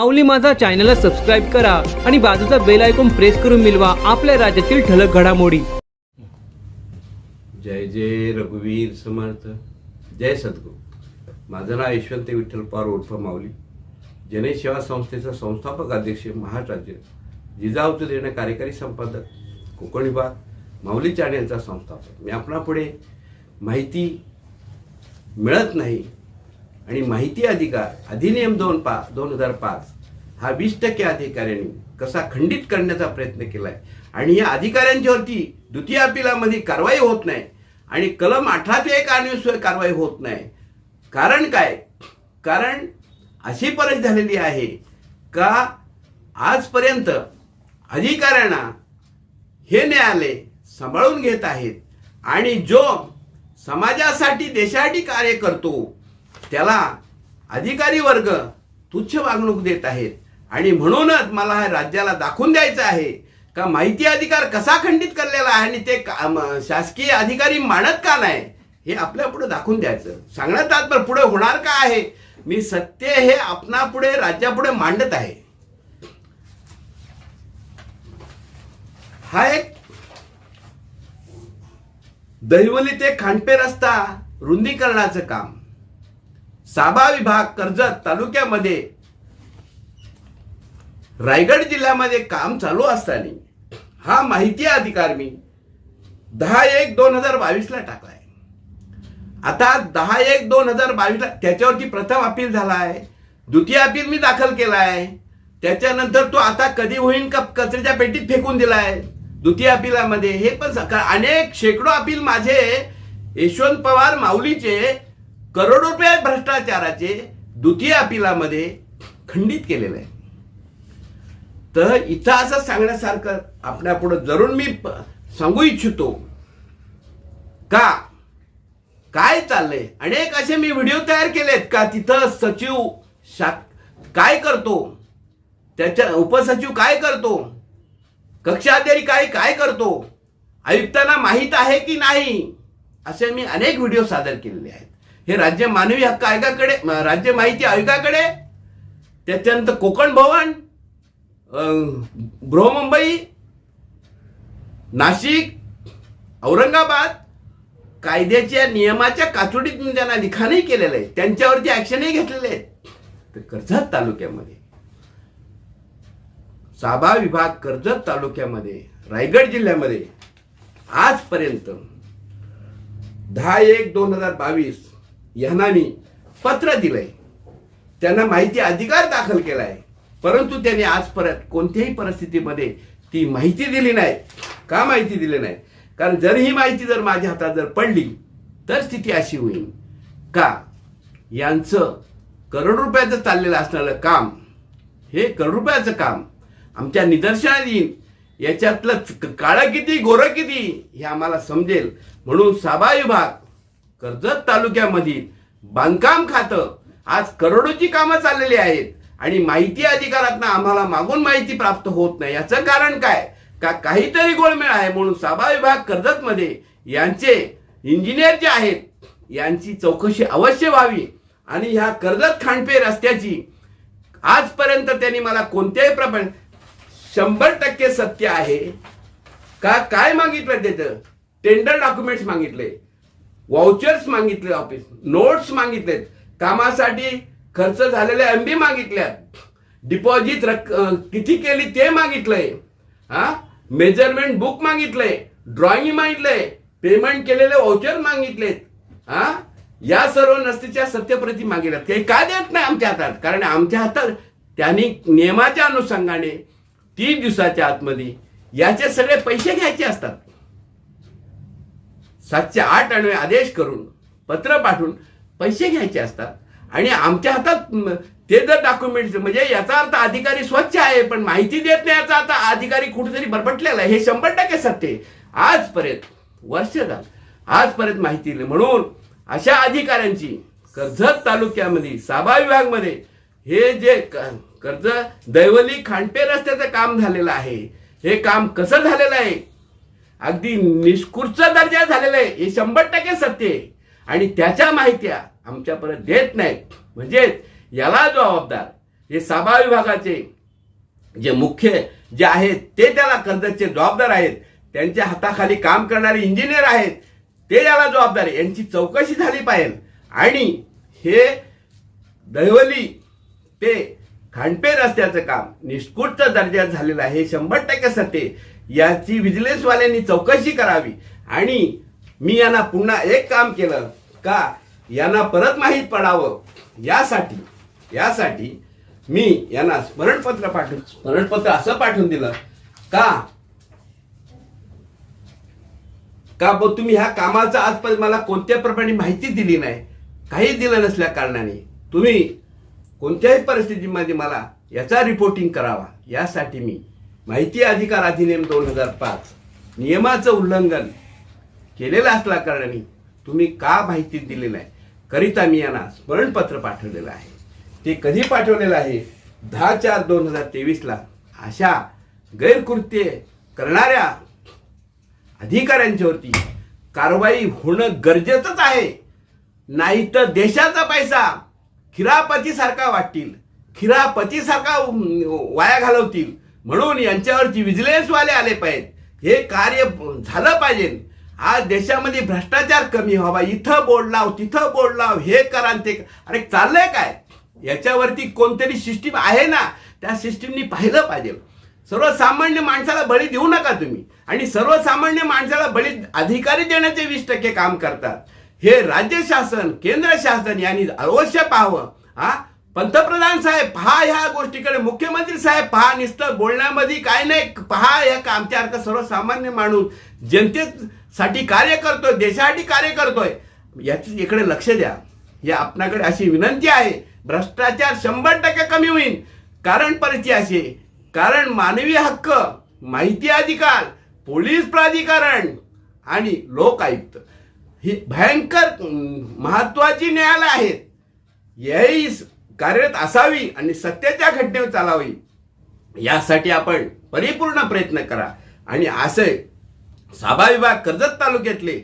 माऊली माझा चॅनलला सबस्क्राईब करा आणि बाजूचा बेल ऐकून प्रेस करून मिळवा आपल्या राज्यातील ठळक घडामोडी. जय जय रघुवीर समर्थ. जय सद्गुरू. माझं नाव यशवंत विठ्ठल पार उर्फ माऊली. जने सेवा संस्थेचा संस्थापक अध्यक्ष महाराष्ट्र जिजाऊत देणे कार्यकारी संपादक कोकण विभाग माऊली चॅनेलचा संस्थापक. मी आपणापुढे माहिती मिळत नाही आणि माहिती अधिकार अधिनियम दोन पा दोन हजार पाच हा वीस टक्के अधिकाऱ्यांनी कसा खंडित करण्याचा प्रयत्न केलाय? आणि या अधिकाऱ्यांच्यावरती द्वितीय अपिलामध्ये कारवाई होत नाही आणि कलम अठरा ते एक आणण्याशिवाय कारवाई होत नाही. कारण काय? कारण अशी परिस्थिती झालेली आहे का आजपर्यंत अधिकाऱ्यांना हे न्यायालय सांभाळून घेत आहेत आणि जो समाजासाठी देशासाठी कार्य करतो त्याला अधिकारी वर्ग तुच्छ वागणूक देत आहेत. आणि म्हणूनच मला हा राज्याला दाखवून द्यायचं आहे का माहिती अधिकार कसा खंडित करलेला आहे आणि ते का- शासकीय अधिकारी मानत का नाही हे आपल्या पुढे दाखवून द्यायचं. सांगण्यात पण पुढे होणार का आहे? मी सत्य हे आपणापुढे राज्यापुढे मांडत आहे. हा एक दहिवली ते खांडपे रस्ता रुंदीकरणाचं काम. साबा विभाग कर्जत तालुक्यामध्ये रायगड जिल्ह्यामध्ये काम चालू असताना हा माहिती अधिकार मी दहा एक दोन हजार बावीसला टाकलाय. आता दहा एक दोन हजार बावीसला त्याच्यावरती प्रथम अपील झाला आहे द्वितीय अपील मी दाखल केला आहे त्याच्यानंतर तो आता कधी होईल का कचऱ्याच्या पेटीत फेकून दिलाय. द्वितीय अपिलामध्ये हे पण सकाळ अनेक शेकडो अपील माझे यशवंत पवार माऊलीचे करोडो रुपये भ्रष्टाचाराचे द्वितीय अपिलामध्ये खंडित केलेलं आहे. तर इथं असं सांगण्यासारखं आपल्या पुढे जरूर मी सांगू इच्छितो का? काय चाललंय? अनेक असे मी व्हिडिओ तयार केलेत का? तिथं सचिव शा काय करतो? त्याच्या उपसचिव काय करतो? कक्षाधिकारी काय काय करतो? आयुक्तांना माहीत आहे की नाही? असे मी अनेक व्हिडिओ सादर केलेले आहेत. हे राज्य मानवी हक्क आयोगाकडे राज्य माहिती आयोगाकडे त्याच्यानंतर कोकण भवन अं, बृहमुंबई नाशिक औरंगाबाद कायद्याच्या नियमाच्या काचोडीतून त्यांना लिखाणही केलेलं आहे. त्यांच्यावरती ऍक्शनही घेतलेले आहेत. तर कर्जत तालुक्यामध्ये साबा विभाग कर्जत तालुक्यामध्ये रायगड जिल्ह्यामध्ये आजपर्यंत दहा एक दोन हजार बावीस यांना मी पत्र दिलंय. त्यांना माहिती अधिकार दाखल केलाय. परंतु त्यांनी आजपर्यंत कोणत्याही परिस्थितीमध्ये ती माहिती दिली नाही. का माहिती दिली नाही? कारण जर ही माहिती जर माझ्या हातात जर पडली तर स्थिती अशी होईल. का? यांचं करोड रुपयाचं चाललेलं असणारं काम हे करोड रुपयाचं काम आमच्या निदर्शनात येईल. याच्यातलं काळं किती गोरं किती हे आम्हाला समजेल. म्हणून साबा विभाग कर्जत तालुक्यामधील बांधकाम खातं. आज करोडोची कामं चाललेली आहेत. आणि माहिती अधिकारातनं आम्हाला मागून माहिती प्राप्त होत नाही. याचं कारण काय? का काहीतरी गोळमेळ आहे म्हणून साबा विभाग कर्जतमध्ये यांचे इंजिनियर जे आहेत यांची चौकशी अवश्य व्हावी. आणि ह्या कर्जत खांडपे रस्त्याची आजपर्यंत त्यांनी मला कोणत्याही प्रमाण शंभर टक्के सत्य आहे. का काय मागितलं त्याचं टेंडर डॉक्युमेंट्स मागितले. वाउचर्स मागितले ऑफिस नोट्स मागितलेत. कामासाठी खर्च झालेले एमबी मागितल्यात. डिपॉझिट रक किती केली ते मागितलंय. हा? मेजरमेंट बुक मागितलंय. ड्रॉइंग मागितलंय. पेमेंट केलेले वाउचर मागितलेत. हा? या सर्व नसतीच्या सत्यप्रती मागितल्यात. काही का देत नाही आमच्या हातात? कारण आमच्या हातात त्यांनी नियमाच्या अनुषंगाने तीन दिवसाच्या आतमध्ये याचे सगळे पैसे घ्यायचे असतात. सातशे आठ आणि आदेश करून पत्र पाठवून पैसे घ्यायचे असतात. आणि आमच्या हातात ते जर डॉक्युमेंट म्हणजे याचा अर्थ अधिकारी स्वच्छ आहे पण माहिती देत नाही याचा अर्थ अधिकारी कुठेतरी बरबटलेला आहे. हे शंभर टक्के सत्य आजपर्यंत वर्ष झालं. आजपर्यंत माहिती दिली म्हणून अशा अधिकाऱ्यांची कर्जत तालुक्यामध्ये साबा विभागमध्ये हे जे कर्ज दैवली खांडपे रस्त्याचं काम झालेलं आहे. हे काम कसं झालेलं आहे? अगदी निष्कृष्ट दर्जा झालेला आहे. हे शंभर टक्के सत्य आहे. आणि त्याच्या माहित्या आमच्यापर्यंत देत नाहीत. म्हणजेच याला जबाबदार हे सभा विभागाचे जे मुख्य जे आहेत ते त्याला कर्जतचे जबाबदार आहेत. त्यांच्या हाताखाली काम करणारे इंजिनियर आहेत. ते याला जबाबदार यांची चौकशी झाली पाहिजे. आणि हे दैवली ते खांडपे रस्त्याचं काम निष्कृष्ट दर्जात झालेलं आहे. हे शंभर टक्के सत्य आहे. याची विजिलन्सवाल्यांनी चौकशी करावी. आणि मी यांना पुन्हा एक काम केलं. का? यांना परत माहीत पडावं. यासाठी यासाठी मी यांना स्मरणपत्र पाठवून स्मरणपत्र असं पाठवून दिलं. का? का बघ तुम्ही ह्या कामाचा आजपर्यंत मला कोणत्या प्रमाणे माहिती दिली नाही? काही दिलं नसल्या कारणाने. तुम्ही कोणत्याही परिस्थितीमध्ये मला याचा रिपोर्टिंग करावा. यासाठी मी माहिती अधिकार अधिनियम दोन हजार पाच. नियमाचं उल्लंघन केलेलं असल्या कारणाने तुम्ही का माहिती दिली नाही करिता मी यांना स्मरणपत्र पाठवलेलं आहे. ते कधी पाठवलेलं आहे? दहा चार दोन हजार तेवीसला. अशा गैरकृत्य करणाऱ्या अधिकाऱ्यांच्यावरती कारवाई होणं गरजेचंच आहे. नाही तर देशाचा पैसा खिरापतीसारखा वाटतील. खिरापतीसारखा वाया घालवतील. म्हणून यांच्यावरती विजिलन्सवाले आले पाहिजेत. हे कार्य झालं पाहिजे. आज देशामध्ये भ्रष्टाचार कमी व्हावा. इथं बोर्ड लाव तिथं बोर्ड लाव हे करा ते अरे चाललंय काय? याच्यावरती कोणतरी सिस्टीम आहे ना त्या सिस्टीमनी पाहिलं पाहिजे. सर्वसामान्य माणसाला बळी देऊ नका तुम्ही. आणि सर्वसामान्य माणसाला बळी अधिकारी देण्याचे वीस टक्के काम करतात. हे राज्य शासन केंद्र शासन यांनी अवश्य पाहावं. हा? पंतप्रधान साहेब पहा ह्या गोष्टीकडे. मुख्यमंत्री साहेब पहा नुसतं बोलण्यामध्ये काय नाही. पहा या अर्थ सर्वसामान्य माणूस. जनतेसाठी कार्य करतोय देशासाठी कार्य करतोय. याची इकडे लक्ष द्या. या आपणाकडे अशी विनंती आहे. भ्रष्टाचार शंभर टक्के कमी होईल. कारण परिस्थिती अशी कारण मानवी हक्क माहिती अधिकार पोलीस प्राधिकरण आणि लोक आयुक्त ही भयंकर महत्वाची न्यायालय आहेत. याही कार्यरत असावी आणि सत्याच्या घटनेवर चालावी यासाठी आपण परिपूर्ण प्रयत्न करा. आणि असे साबा विभाग कर्जत तालुक्यातले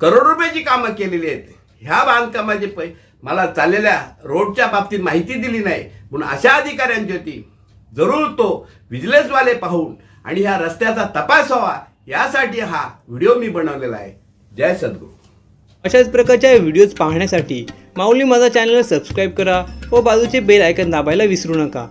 करोड रुपयाची कामं केलेली आहेत. ह्या बांधकामाचे पै मला चाललेल्या रोडच्या बाबतीत माहिती दिली नाही. म्हणून अशा अधिकाऱ्यांची होती. जरूर तो विजिलन्सवाले पाहून आणि ह्या रस्त्याचा तपास व्हावा. यासाठी हा व्हिडिओ मी बनवलेला आहे. जय सद्गुरू. अशाच प्रकारच्या व्हिडिओज पाहण्यासाठी माऊली माझा चॅनल सबस्क्राईब करा व बाजूचे बेल आयकन दाबायला विसरू नका.